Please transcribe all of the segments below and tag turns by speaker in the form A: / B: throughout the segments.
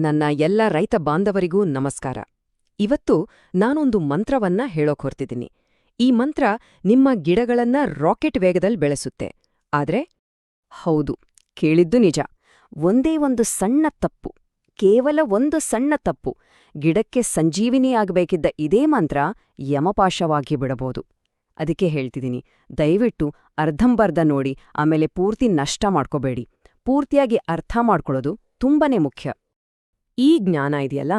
A: ನನ್ನ ಎಲ್ಲ ರೈತ ಬಾಂಧವರಿಗೂ ನಮಸ್ಕಾರ. ಇವತ್ತು ನಾನೊಂದು ಮಂತ್ರವನ್ನ ಹೇಳೋಕ್ ಹೊರ್ತಿದ್ದೀನಿ ಈ ಮಂತ್ರ ನಿಮ್ಮ ಗಿಡಗಳನ್ನ ರಾಕೆಟ್ ವೇಗದಲ್ಲಿ ಬೆಳೆಸುತ್ತೆ. ಆದ್ರೆ, ಹೌದು, ಕೇಳಿದ್ದು ನಿಜ. ಒಂದೇ ಒಂದು ಸಣ್ಣ ತಪ್ಪು, ಕೇವಲ ಒಂದು ಸಣ್ಣ ತಪ್ಪು, ಗಿಡಕ್ಕೆ ಸಂಜೀವಿನಿಯಾಗಬೇಕಿದ್ದ ಇದೇ ಮಂತ್ರ ಯಮಪಾಶವಾಗಿ ಬಿಡಬಹುದು ಅದಕ್ಕೆ ಹೇಳ್ತಿದ್ದೀನಿ, ದಯವಿಟ್ಟು ಅರ್ಧಂಬರ್ಧ ನೋಡಿ, ಆಮೇಲೆ ಪೂರ್ತಿ ನಷ್ಟ ಮಾಡ್ಕೋಬೇಡಿ. ಪೂರ್ತಿಯಾಗಿ ಅರ್ಥ ಮಾಡ್ಕೊಳ್ಳೋದು ತುಂಬನೇ ಮುಖ್ಯ. ಈ ಜ್ಞಾನ ಇದೆಯಲ್ಲ?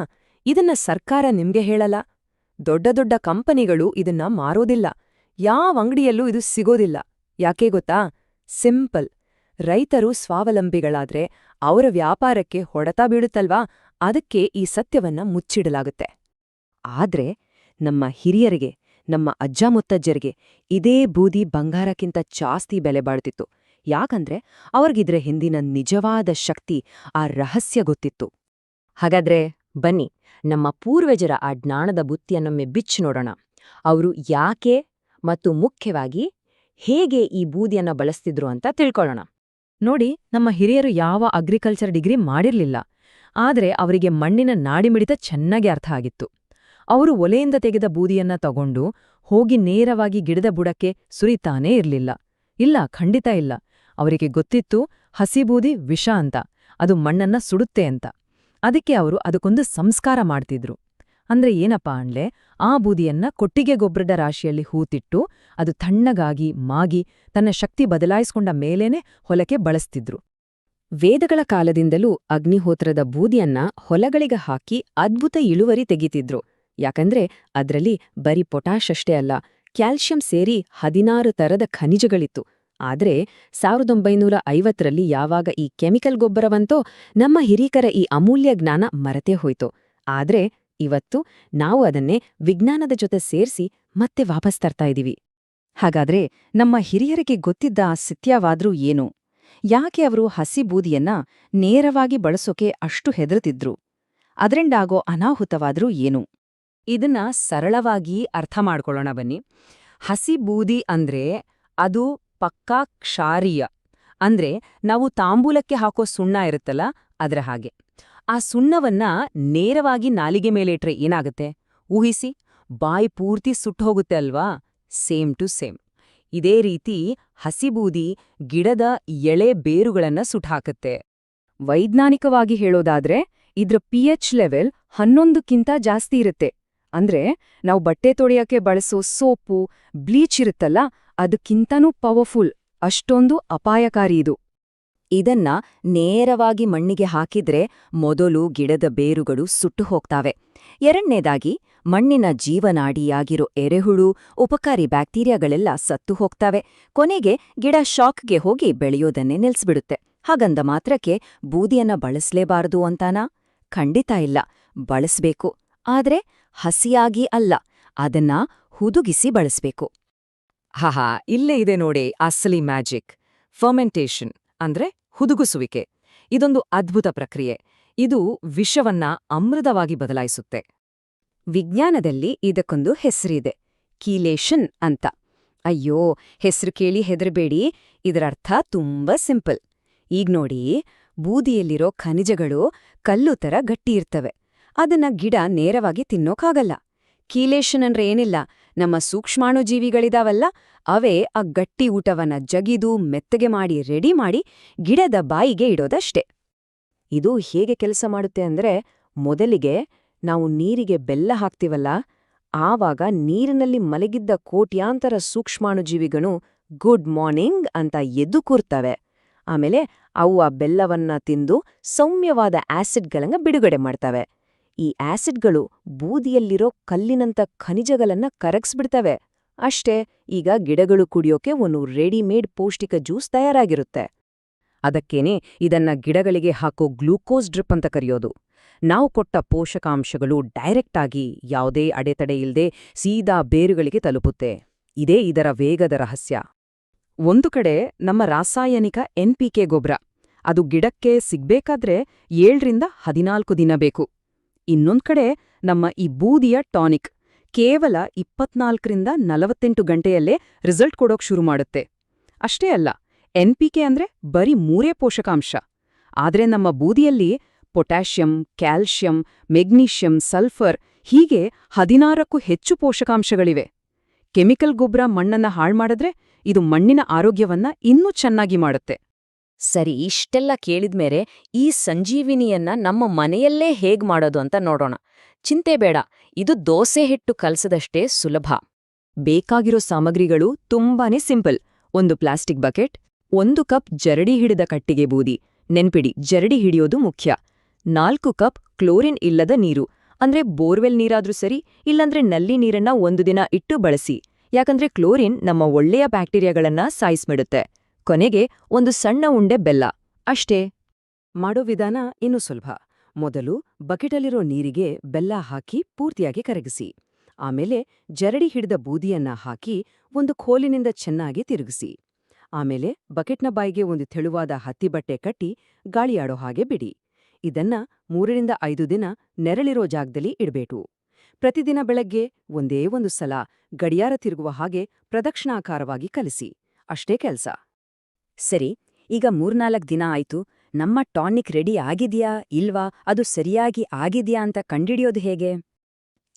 A: ಇದನ್ನ ಸರ್ಕಾರ ನಿಮ್ಗೆ ಹೇಳಲ್ಲ? ದೊಡ್ಡ ದೊಡ್ಡ ಕಂಪನಿಗಳು ಇದನ್ನ ಮಾರೋದಿಲ್ಲ. ಯಾವ ಅಂಗಡಿಯಲ್ಲೂ ಇದು ಸಿಗೋದಿಲ್ಲ. ಯಾಕೆ ಗೊತ್ತಾ? ಸಿಂಪಲ್. ರೈತರು ಸ್ವಾವಲಂಬಿಗಳಾದ್ರೆ ಅವರ ವ್ಯಾಪಾರಕ್ಕೆ ಹೊಡೆತ ಬೀಳುತ್ತಲ್ವಾ? ಅದಕ್ಕೆ ಈ ಸತ್ಯವನ್ನ ಮುಚ್ಚಿಡಲಾಗುತ್ತೆ. ಆದ್ರೆ ನಮ್ಮ ಹಿರಿಯರಿಗೆ, ನಮ್ಮ ಅಜ್ಜ ಮುತ್ತಜ್ಜರಿಗೆ ಇದೇ ಬೂದಿ ಬಂಗಾರಕ್ಕಿಂತ ಜಾಸ್ತಿ ಬೆಲೆ ಬಾಳ್ತಿತ್ತು. ಯಾಕಂದ್ರೆ ಅವ್ರಿಗಿದ್ರೆ ಹಿಂದಿನ ನಿಜವಾದ ಶಕ್ತಿ, ಆ ರಹಸ್ಯ ಗೊತ್ತಿತ್ತು. ಹಾಗಾದ್ರೆ ಬನ್ನಿ, ನಮ್ಮ ಪೂರ್ವಜರ ಆ ಜ್ಞಾನದ ಬುತ್ತಿಯನ್ನೊಮ್ಮೆ ಬಿಚ್ಚು ನೋಡೋಣ. ಅವರು ಯಾಕೆ ಮತ್ತು ಮುಖ್ಯವಾಗಿ ಹೇಗೆ ಈ ಬೂದಿಯನ್ನ ಬಳಸ್ತಿದ್ರು ಅಂತ ತಿಳ್ಕೊಳ್ಳೋಣ. ನೋಡಿ, ನಮ್ಮ ಹಿರಿಯರು ಯಾವ ಅಗ್ರಿಕಲ್ಚರ್ ಡಿಗ್ರಿ ಮಾಡಿರಲಿಲ್ಲ, ಆದ್ರೆ ಅವರಿಗೆ ಮಣ್ಣಿನ ನಾಡಿಮಿಡಿತ ಚೆನ್ನಾಗಿ ಅರ್ಥ ಆಗಿತ್ತು. ಅವರು ಒಲೆಯಿಂದ ತೆಗೆದ ಬೂದಿಯನ್ನ ತಗೊಂಡು ಹೋಗಿ ನೇರವಾಗಿ ಗಿಡದ ಬುಡಕ್ಕೆ ಸುರಿತಾನೇ ಇರ್ಲಿಲ್ಲ. ಇಲ್ಲ, ಖಂಡಿತ ಇಲ್ಲ. ಅವರಿಗೆ ಗೊತ್ತಿತ್ತು, ಹಸಿ ಬೂದಿ ವಿಷ ಅಂತ, ಅದು ಮಣ್ಣನ್ನ ಸುಡುತ್ತೆ ಅಂತ. ಅದಕ್ಕೆ ಅವರು ಅದಕ್ಕೊಂದು ಸಂಸ್ಕಾರ ಮಾಡ್ತಿದ್ರು. ಅಂದ್ರೆ ಏನಪ್ಪಾ ಅಂಡ್ಲೆ, ಆ ಬೂದಿಯನ್ನ ಕೊಟ್ಟಿಗೆ ಗೊಬ್ಬರದ ರಾಶಿಯಲ್ಲಿ ಹೂತಿಟ್ಟು, ಅದು ತಣ್ಣಗಾಗಿ ಮಾಗಿ, ತನ್ನ ಶಕ್ತಿ ಬದಲಾಯಿಸಿಕೊಂಡ ಮೇಲೇನೆ ಹೊಲಕ್ಕೆ ಬಳಸ್ತಿದ್ರು. ವೇದಗಳ ಕಾಲದಿಂದಲೂ ಅಗ್ನಿಹೋತ್ರದ ಬೂದಿಯನ್ನ ಹೊಲಗಳಿಗೆ ಹಾಕಿ ಅದ್ಭುತ ಇಳುವರಿ ತೆಗಿತಿದ್ರು. ಯಾಕಂದ್ರೆ ಅದ್ರಲ್ಲಿ ಬರೀ ಪೊಟಾಷ್ ಅಷ್ಟೇ ಅಲ್ಲ ಕ್ಯಾಲ್ಷಿಯಂ ಸೇರಿ ಹದಿನಾರು ತರದ ಖನಿಜಗಳಿತ್ತು. ಆದ್ರೆ ಸಾವಿರದೊಂಬೈನೂರ ಐವತ್ತರಲ್ಲಿ ಯಾವಾಗ ಈ ಕೆಮಿಕಲ್ ಗೊಬ್ಬರವಂತೋ ನಮ್ಮ ಹಿರಿಕರ ಈ ಅಮೂಲ್ಯ ಜ್ಞಾನ ಮರೆತೇ ಹೋಯ್ತು. ಆದರೆ ಇವತ್ತು ನಾವು ಅದನ್ನೇ ವಿಜ್ಞಾನದ ಜೊತೆ ಸೇರಿಸಿ ಮತ್ತೆ ವಾಪಸ್ ತರ್ತಾ ಇದೀವಿ. ಹಾಗಾದ್ರೆ ನಮ್ಮ ಹಿರಿಯರಿಗೆ ಗೊತ್ತಿದ್ದ ಆ ಸತ್ಯವಾದ್ರೂ ಏನು? ಯಾಕೆ ಅವರು ಹಸಿ ಬೂದಿಯನ್ನ ನೇರವಾಗಿ ಬಳಸೋಕೆ ಅಷ್ಟು ಹೆದರುತ್ತಿದ್ರು ಅದರಿಂದಾಗೋ ಅನಾಹುತವಾದ್ರೂ ಏನು? ಇದನ್ನ ಸರಳವಾಗಿ ಅರ್ಥ ಮಾಡ್ಕೊಳ್ಳೋಣ ಬನ್ನಿ. ಹಸಿ ಬೂದಿ ಅಂದ್ರೆ ಅದು ಪಕ್ಕಾ ಕ್ಷಾರೀಯ. ಅಂದ್ರೆ ನಾವು ತಾಂಬೂಲಕ್ಕೆ ಹಾಕೋ ಸುಣ್ಣ ಇರುತ್ತಲ್ಲ ಅದರ ಹಾಗೆ. ಆ ಸುಣ್ಣವನ್ನ ನೇರವಾಗಿ ನಾಲಿಗೆ ಮೇಲಿಟ್ರೆ ಏನಾಗುತ್ತೆ? ಊಹಿಸಿ, ಬಾಯಿ ಪೂರ್ತಿ ಸುಟ್ಟು ಹೋಗುತ್ತೆ ಅಲ್ವಾ? Same to same. ಇದೇ ರೀತಿ ಹಸಿಬೂದಿ ಗಿಡದ ಎಳೆ ಬೇರುಗಳನ್ನ ಸುಟ್ಹಾಕತ್ತೆ ವೈಜ್ಞಾನಿಕವಾಗಿ ಹೇಳೋದಾದ್ರೆ ಇದ್ರ ಪಿಎಚ್ ಲೆವೆಲ್ ಹನ್ನೊಂದಕ್ಕಿಂತ ಜಾಸ್ತಿ ಇರುತ್ತೆ. ಅಂದ್ರೆ ನಾವು ಬಟ್ಟೆ ತೊಳೆಯಕ್ಕೆ ಬಳಸೋ ಸೋಪು, ಬ್ಲೀಚ್ ಇರುತ್ತಲ್ಲ ಅದಕ್ಕಿಂತನೂ ಪವರ್ಫುಲ್, ಅಷ್ಟೊಂದು ಅಪಾಯಕಾರಿ ಇದು. ಇದನ್ನ ನೇರವಾಗಿ ಮಣ್ಣಿಗೆ ಹಾಕಿದ್ರೆ ಮೊದಲು ಗಿಡದ ಬೇರುಗಳು ಸುಟ್ಟು ಹೋಗ್ತಾವೆ. ಎರಡನೇದಾಗಿ, ಮಣ್ಣಿನ ಜೀವನಾಡಿಯಾಗಿರೋ ಎರೆಹುಳು, ಉಪಕಾರಿ ಬ್ಯಾಕ್ಟೀರಿಯಾಗಳೆಲ್ಲ ಸತ್ತು ಹೋಗ್ತಾವೆ. ಕೊನೆಗೆ ಗಿಡ ಶಾಕ್ಗೆ ಹೋಗಿ ಬೆಳೆಯೋದನ್ನೇ ನಿಲ್ಸ್ಬಿಡುತ್ತೆ. ಹಾಗಂದ ಮಾತ್ರಕ್ಕೆ ಬೂದಿಯನ್ನ ಬಳಸಲೇಬಾರದು ಅಂತಾನಾ? ಖಂಡಿತ ಇಲ್ಲ. ಬಳಸ್ಬೇಕು. ಆದ್ರೆ ಹಸಿಯಾಗಿ ಅಲ್ಲ. ಅದನ್ನ ಹುದುಗಿಸಿ ಬಳಸ್ಬೇಕು. ಹಾಹಾ ಇಲ್ಲೇ ಇದೆ ನೋಡಿ, ಅಸಲಿ ಮ್ಯಾಜಿಕ್. ಫರ್ಮೆಂಟೇಷನ್, ಅಂದ್ರೆ ಹುದುಗುಸುವಿಕೆ. ಇದೊಂದು ಅದ್ಭುತ ಪ್ರಕ್ರಿಯೆ. ಇದು ವಿಷವನ್ನ ಅಮೃತವಾಗಿ ಬದಲಾಯಿಸುತ್ತೆ. ವಿಜ್ಞಾನದಲ್ಲಿ ಇದಕ್ಕೊಂದು ಹೆಸರಿದೆ ಕೀಲೇಷನ್ ಅಂತ. ಅಯ್ಯೋ, ಹೆಸರು ಕೇಳಿ ಹೆದರಬೇಡಿ. ಇದರರ್ಥ ತುಂಬಾ ಸಿಂಪಲ್. ಈಗ ನೋಡಿ, ಬೂದಿಯಲ್ಲಿರೋ ಖನಿಜಗಳು ಕಲ್ಲು ತರ ಗಟ್ಟಿಯಿರ್ತವೆ. ಅದನ್ನ ಗಿಡ ನೇರವಾಗಿ ತಿನ್ನೋಕಾಗಲ್ಲ. ಕೀಲೇಷನ್ ಅಂದ್ರೆ ಏನಿಲ್ಲ, ನಮ್ಮ ಸೂಕ್ಷ್ಮಾಣುಜೀವಿಗಳಿದಾವಲ್ಲ, ಅವೇ ಆ ಗಟ್ಟಿ ಊಟವನ್ನ ಜಗಿದು ಮೆತ್ತಗೆ ಮಾಡಿ, ರೆಡಿ ಮಾಡಿ ಗಿಡದ ಬಾಯಿಗೆ ಇಡೋದಷ್ಟೇ. ಇದು ಹೇಗೆ ಕೆಲಸ ಮಾಡುತ್ತೆ ಅಂದ್ರೆ, ಮೊದಲಿಗೆ ನಾವು ನೀರಿಗೆ ಬೆಲ್ಲ ಹಾಕ್ತಿವಲ್ಲ, ಆವಾಗ ನೀರಿನಲ್ಲಿ ಮಲಗಿದ್ದ ಕೋಟ್ಯಾಂತರ ಸೂಕ್ಷ್ಮಾಣುಜೀವಿಗಳು ಗುಡ್ ಮಾರ್ನಿಂಗ್ ಅಂತ ಎದ್ದು ಕೂರ್ತವೆ. ಆಮೇಲೆ ಅವು ಆ ಬೆಲ್ಲವನ್ನ ತಿಂದು ಸೌಮ್ಯವಾದ ಆಸಿಡ್ಗಳನ್ನ ಬಿಡುಗಡೆ ಮಾಡ್ತವೆ. ಈ ಆಸಿಡ್ಗಳು ಬೂದಿಯಲ್ಲಿರೋ ಕಲ್ಲಿನಂತ ಖನಿಜಗಳನ್ನ ಕರಗಿಸ್ಬಿಡ್ತವೆ. ಅಷ್ಟೇ, ಈಗ ಗಿಡಗಳು ಕುಡಿಯೋಕೆ ಒಂದು ರೆಡಿಮೇಡ್ ಪೌಷ್ಟಿಕ ಜ್ಯೂಸ್ ತಯಾರಾಗಿರುತ್ತೆ. ಅದಕ್ಕೇನೆ ಇದನ್ನ ಗಿಡಗಳಿಗೆ ಹಾಕೋ ಗ್ಲೂಕೋಸ್ ಡ್ರಿಪ್ ಅಂತ ಕರೆಯೋದು. ನಾವು ಕೊಟ್ಟ ಪೋಷಕಾಂಶಗಳು ಡೈರೆಕ್ಟ್ ಆಗಿ ಯಾವುದೇ ಅಡೆತಡೆ ಇಲ್ಲದೆ ಸೀದಾ ಬೇರುಗಳಿಗೆ ತಲುಪುತ್ತೆ. ಇದೇ ಇದರ ವೇಗದ ರಹಸ್ಯ. ಒಂದು ಕಡೆ ನಮ್ಮ ರಾಸಾಯನಿಕ ಎನ್ಪಿಕೆ ಗೊಬ್ಬರ ಅದು ಗಿಡಕ್ಕೆ ಸಿಗ್ಬೇಕಾದ್ರೆ ಏಳ್ರಿಂದ ಹದಿನಾಲ್ಕು ದಿನ ಬೇಕು. ಇನ್ನೊಂದ್ ಕಡೆ ನಮ್ಮ ಈ ಬೂದಿಯ ಟಾನಿಕ್ ಕೇವಲ ಇಪ್ಪತ್ನಾಲ್ಕರಿಂದ ನಲವತ್ತೆಂಟು ಗಂಟೆಯಲ್ಲೇ ರಿಸಲ್ಟ್ ಕೊಡೋಕ್ ಶುರು ಮಾಡುತ್ತೆ. ಅಷ್ಟೇ ಅಲ್ಲ, ಎನ್ ಪಿ ಕೆ ಅಂದ್ರೆ ಬರೀ ಮೂರೇ ಪೋಷಕಾಂಶ. ಆದರೆ ನಮ್ಮ ಬೂದಿಯಲ್ಲಿ ಪೊಟ್ಯಾಷಿಯಂ, ಕ್ಯಾಲ್ಶಿಯಂ, ಮೆಗ್ನೀಷಿಯಂ, ಸಲ್ಫರ್ ಹೀಗೆ ಹದಿನಾರಕ್ಕೂ ಹೆಚ್ಚು ಪೋಷಕಾಂಶಗಳಿವೆ. ಕೆಮಿಕಲ್ ಗೊಬ್ಬರ ಮಣ್ಣನ್ನ ಹಾಳ್ಮಾಡಿದ್ರೆ ಇದು ಮಣ್ಣಿನ ಆರೋಗ್ಯವನ್ನ ಇನ್ನೂ ಚೆನ್ನಾಗಿ ಮಾಡುತ್ತೆ.
B: ಸರಿ, ಇಷ್ಟೆಲ್ಲ ಕೇಳಿದ್ಮೇಲೆ ಈ ಸಂಜೀವಿನಿಯನ್ನ ನಮ್ಮ ಮನೆಯಲ್ಲೇ ಹೇಗ್ ಮಾಡೋದು ಅಂತ ನೋಡೋಣ. ಚಿಂತೆ ಬೇಡ, ಇದು ದೋಸೆ ಹಿಟ್ಟು ಕಲಸದಷ್ಟೇ ಸುಲಭ.
A: ಬೇಕಾಗಿರೋ ಸಾಮಗ್ರಿಗಳು ತುಂಬಾನೇ ಸಿಂಪಲ್. ಒಂದು ಪ್ಲಾಸ್ಟಿಕ್ ಬಕೆಟ್, ಒಂದು ಕಪ್ ಜರಡಿ ಹಿಡಿದ ಕಟ್ಟಿಗೆ ಬೂದಿ. ನೆನ್ಪಿಡಿ, ಜರಡಿ ಹಿಡಿಯೋದು ಮುಖ್ಯ. ನಾಲ್ಕು ಕಪ್ ಕ್ಲೋರಿನ್ ಇಲ್ಲದ ನೀರು. ಅಂದ್ರೆ ಬೋರ್ವೆಲ್ ನೀರಾದ್ರೂ ಸರಿ, ಇಲ್ಲಂದ್ರೆ ನಲ್ಲಿ ನೀರನ್ನ ಒಂದು ದಿನ ಇಟ್ಟು ಬಳಸಿ. ಯಾಕಂದ್ರೆ ಕ್ಲೋರಿನ್ ನಮ್ಮ ಒಳ್ಳೆಯ ಬ್ಯಾಕ್ಟೀರಿಯಾಗಳನ್ನ ಸಾಯಿಸ್ಬಿಡುತ್ತೆ. ಕೊನೆಗೆ ಒಂದು ಸಣ್ಣ ಉಂಡೆ ಬೆಲ್ಲ. ಅಷ್ಟೇ. ಮಾಡೋ ವಿಧಾನ ಇನ್ನೂ ಸುಲಭ. ಮೊದಲು ಬಕೆಟಲ್ಲಿರೋ ನೀರಿಗೆ ಬೆಲ್ಲ ಹಾಕಿ ಪೂರ್ತಿಯಾಗಿ ಕರಗಿಸಿ. ಆಮೇಲೆ ಜರಡಿ ಹಿಡಿದ ಬೂದಿಯನ್ನ ಹಾಕಿ ಒಂದು ಖೋಲಿನಿಂದ ಚೆನ್ನಾಗಿ ತಿರುಗಿಸಿ. ಆಮೇಲೆ ಬಕೆಟ್ನ ಬಾಯಿಗೆ ಒಂದು ತೆಳುವಾದ ಹತ್ತಿ ಬಟ್ಟೆ ಕಟ್ಟಿ ಗಾಳಿಯಾಡೋ ಹಾಗೆ ಬಿಡಿ. ಇದನ್ನ ಮೂರರಿಂದ ಐದು ದಿನ ನೆರಳಿರೋ ಜಾಗದಲ್ಲಿ ಇಡಬೇಕು. ಪ್ರತಿದಿನ ಬೆಳಗ್ಗೆ ಒಂದೇ ಒಂದು ಸಲ ಗಡಿಯಾರ ತಿರುಗುವ ಹಾಗೆ ಪ್ರದಕ್ಷಿಣಾಕಾರವಾಗಿ ಕಲಿಸಿ. ಅಷ್ಟೇ ಕೆಲ್ಸ.
B: ಸರಿ, ಈಗ ಮೂರ್ನಾಲ್ಕು ದಿನ ಆಯ್ತು, ನಮ್ಮ ಟಾನಿಕ್ ರೆಡಿ ಆಗಿದ್ಯಾ ಇಲ್ವಾ, ಅದು ಸರಿಯಾಗಿ ಆಗಿದ್ಯಾ ಅಂತ ಕಂಡಿಡಿಯೋದು ಹೇಗೆ?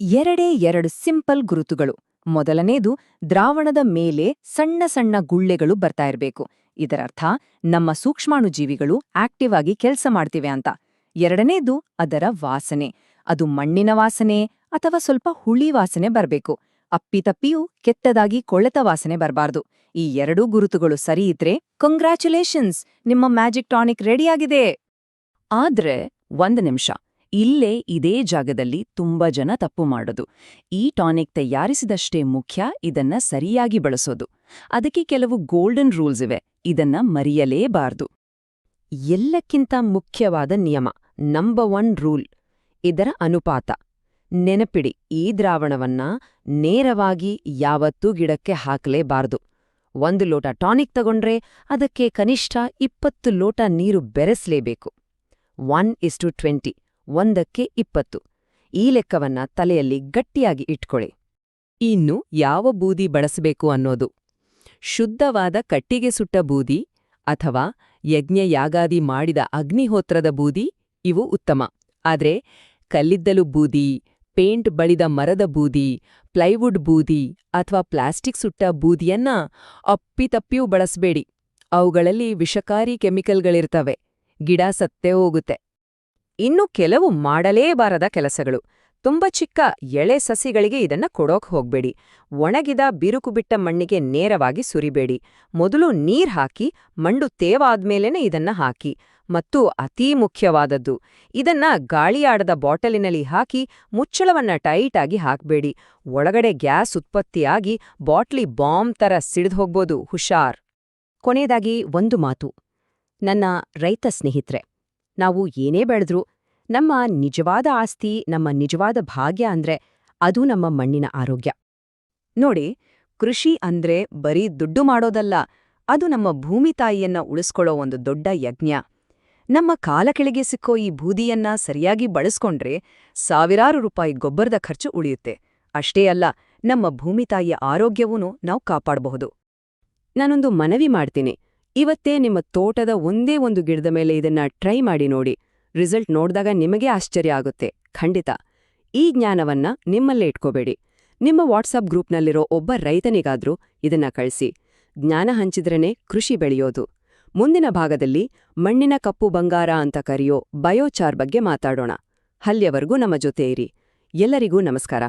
A: ಎರಡೇ ಎರಡು ಸಿಂಪಲ್ ಗುರುತುಗಳು. ಮೊದಲನೇದು, ದ್ರಾವಣದ ಮೇಲೆ ಸಣ್ಣ ಸಣ್ಣ ಗುಳ್ಳೆಗಳು ಬರ್ತಾ ಇರಬೇಕು. ಇದರರ್ಥ, ನಮ್ಮ ಸೂಕ್ಷ್ಮಾಣುಜೀವಿಗಳು ಆಕ್ಟಿವ್ ಆಗಿ ಕೆಲಸ ಮಾಡ್ತಿವೆ ಅಂತ. ಎರಡನೇದು, ಅದರ ವಾಸನೆ. ಅದು ಮಣ್ಣಿನ ವಾಸನೆ ಅಥವಾ ಸ್ವಲ್ಪ ಹುಳಿ ವಾಸನೆ ಬರ್ಬೇಕು. ಅಪ್ಪಿತಪ್ಪಿಯೂ ಕೆಟ್ಟದಾಗಿ ಕೊಳೆತ ವಾಸನೆ ಬರಬಾರ್ದು. ಈ ಎರಡೂ ಗುರುತುಗಳು ಸರಿ ಇದ್ರೆ ಕಂಗ್ರ್ಯಾಚುಲೇಷನ್ಸ್ ನಿಮ್ಮ ಮ್ಯಾಜಿಕ್ ಟಾನಿಕ್ ರೆಡಿಯಾಗಿದೆ. ಆದ್ರೆ ಒಂದು ನಿಮಿಷ, ಇಲ್ಲೇ ಇದೇ ಜಾಗದಲ್ಲಿ ತುಂಬಾ ಜನ ತಪ್ಪು ಮಾಡೋದು. ಈ ಟಾನಿಕ್ ತಯಾರಿಸಿದಷ್ಟೇ ಮುಖ್ಯ ಇದನ್ನ ಸರಿಯಾಗಿ ಬಳಸೋದು. ಅದಕ್ಕೆ ಕೆಲವು ಗೋಲ್ಡನ್ ರೂಲ್ಸ್ ಇವೆ, ಇದನ್ನ ಮರೆಯಲೇಬಾರ್ದು. ಎಲ್ಲಕ್ಕಿಂತ ಮುಖ್ಯವಾದ ನಿಯಮ ನಂಬರ್ ಒನ್ ರೂಲ್ ಇದರ ಅನುಪಾತ. ನೆನಪಿಡಿ, ಈ ದ್ರಾವಣವನ್ನ ನೇರವಾಗಿ ಯಾವತ್ತೂ ಗಿಡಕ್ಕೆ ಹಾಕಲೇಬಾರದು. ಒಂದು ಲೋಟ ಟಾನಿಕ್ ತಗೊಂಡ್ರೆ ಅದಕ್ಕೆ ಕನಿಷ್ಠ ಇಪ್ಪತ್ತು ಲೋಟ ನೀರು ಬೆರೆಸಲೇಬೇಕು. ಒನ್ ಇಸ್ಟು ಟ್ವೆಂಟಿ ಒಂದಕ್ಕೆ ಇಪ್ಪತ್ತು. ಈ ಲೆಕ್ಕವನ್ನ ತಲೆಯಲ್ಲಿ ಗಟ್ಟಿಯಾಗಿ ಇಟ್ಕೊಳ್ಳಿ. ಇನ್ನು ಯಾವ ಬೂದಿ ಬಳಸಬೇಕು ಅನ್ನೋದು. ಶುದ್ಧವಾದ ಕಟ್ಟಿಗೆ ಸುಟ್ಟ ಬೂದಿ ಅಥವಾ ಯಜ್ಞಯಾಗಾದಿ ಮಾಡಿದ ಅಗ್ನಿಹೋತ್ರದ ಬೂದಿ, ಇವು ಉತ್ತಮ. ಆದ್ರೆ ಕಲ್ಲಿದ್ದಲು ಬೂದಿ ಪೇಂಟ್ ಬಳಿದ ಮರದ ಬೂದಿ, ಪ್ಲೈವುಡ್ ಬೂದಿ ಅಥವಾ ಪ್ಲಾಸ್ಟಿಕ್ ಸುಟ್ಟ ಬೂದಿಯನ್ನ ಅಪ್ಪಿತಪ್ಪಿಯೂ ಬಳಸಬೇಡಿ. ಅವುಗಳಲ್ಲಿ ವಿಷಕಾರಿ ಕೆಮಿಕಲ್ಗಳಿರ್ತವೆ. ಗಿಡ ಸತ್ತೇ ಹೋಗುತ್ತೆ. ಇನ್ನು ಕೆಲವು ಮಾಡಲೇಬಾರದ ಕೆಲಸಗಳು. ತುಂಬ ಚಿಕ್ಕ ಎಳೆ ಸಸಿಗಳಿಗೆ ಇದನ್ನ ಕೊಡೋಕ್ ಹೋಗ್ಬೇಡಿ. ಒಣಗಿದ ಬಿರುಕು ಬಿಟ್ಟ ಮಣ್ಣಿಗೆ ನೇರವಾಗಿ ಸುರಿಬೇಡಿ. ಮೊದಲು ನೀರ್ ಹಾಕಿ ಮಣ್ಣು ತೇವಾದ್ಮೇಲೇನೆ ಇದನ್ನ ಹಾಕಿ. ಮತ್ತು ಅತೀ ಮುಖ್ಯವಾದದ್ದು, ಇದನ್ನ ಗಾಳಿಯಾಡದ ಬಾಟಲಿನಲ್ಲಿ ಹಾಕಿ, ಮುಚ್ಚಳವನ್ನ ಟೈಟಾಗಿ ಹಾಕ್ಬೇಡಿ. ಒಳಗಡೆ ಗ್ಯಾಸ್ ಉತ್ಪತ್ತಿಯಾಗಿ ಬಾಟ್ಲಿ ಬಾಂಬ್ ತರ ಸಿಡಿದು ಹೋಗ್ಬೋದು. ಹುಷಾರ್. ಕೊನೆಯದಾಗಿ ಒಂದು ಮಾತು. ನನ್ನ ರೈತ ಸ್ನೇಹಿತರೆ, ನಾವು ಏನೇ ಬೆಳೆದ್ರೂ ನಮ್ಮ ನಿಜವಾದ ಆಸ್ತಿ, ನಮ್ಮ ನಿಜವಾದ ಭಾಗ್ಯ ಅಂದ್ರೆ ಅದು ನಮ್ಮ ಮಣ್ಣಿನ ಆರೋಗ್ಯ. ನೋಡಿ, ಕೃಷಿ ಅಂದ್ರೆ ಬರೀ ದುಡ್ಡು ಮಾಡೋದಲ್ಲ, ಅದು ನಮ್ಮ ಭೂಮಿ ತಾಯಿಯನ್ನ ಉಳಿಸ್ಕೊಳ್ಳೋ ಒಂದು ದೊಡ್ಡ ಯಜ್ಞ. ನಮ್ಮ ಕಾಲ ಕೆಳಗೆ ಸಿಕ್ಕೋ ಈ ಬೂದಿಯನ್ನ ಸರಿಯಾಗಿ ಬಳಸ್ಕೊಂಡ್ರೆ ಸಾವಿರಾರು ರೂಪಾಯಿ ಗೊಬ್ಬರದ ಖರ್ಚು ಉಳಿಯುತ್ತೆ. ಅಷ್ಟೇ ಅಲ್ಲ, ನಮ್ಮ ಭೂಮಿ ತಾಯಿಯ ಆರೋಗ್ಯವೂ ನಾವು ಕಾಪಾಡಬಹುದು. ನಾನೊಂದು ಮನವಿ ಮಾಡ್ತೀನಿ. ಇವತ್ತೇ ನಿಮ್ಮ ತೋಟದ ಒಂದೇ ಒಂದು ಗಿಡದ ಮೇಲೆ ಇದನ್ನ ಟ್ರೈ ಮಾಡಿ ನೋಡಿ. ರಿಸಲ್ಟ್ ನೋಡಿದಾಗ ನಿಮಗೆ ಆಶ್ಚರ್ಯ ಆಗುತ್ತೆ. ಖಂಡಿತ. ಈ ಜ್ಞಾನವನ್ನ ನಿಮ್ಮಲ್ಲೇ ಇಟ್ಕೋಬೇಡಿ. ನಿಮ್ಮ ವಾಟ್ಸಪ್ ಗ್ರೂಪ್ನಲ್ಲಿರೋ ಒಬ್ಬ ರೈತನಿಗಾದ್ರೂ ಇದನ್ನ ಕಳಿಸಿ. ಜ್ಞಾನ ಹಂಚಿದ್ರೇ ಕೃಷಿ ಬೆಳೆಯೋದು. ಮುಂದಿನ ಭಾಗದಲ್ಲಿ ಮಣ್ಣಿನ ಕಪ್ಪು ಬಂಗಾರ ಅಂತ ಕರೆಯೋ ಬಯೋಚಾರ್ ಬಗ್ಗೆ ಮಾತಾಡೋಣ. ಅಲ್ಲಿಯವರೆಗೂ ನಮ್ಮ ಜೊತೆ ಇರಿ. ಎಲ್ಲರಿಗೂ ನಮಸ್ಕಾರ.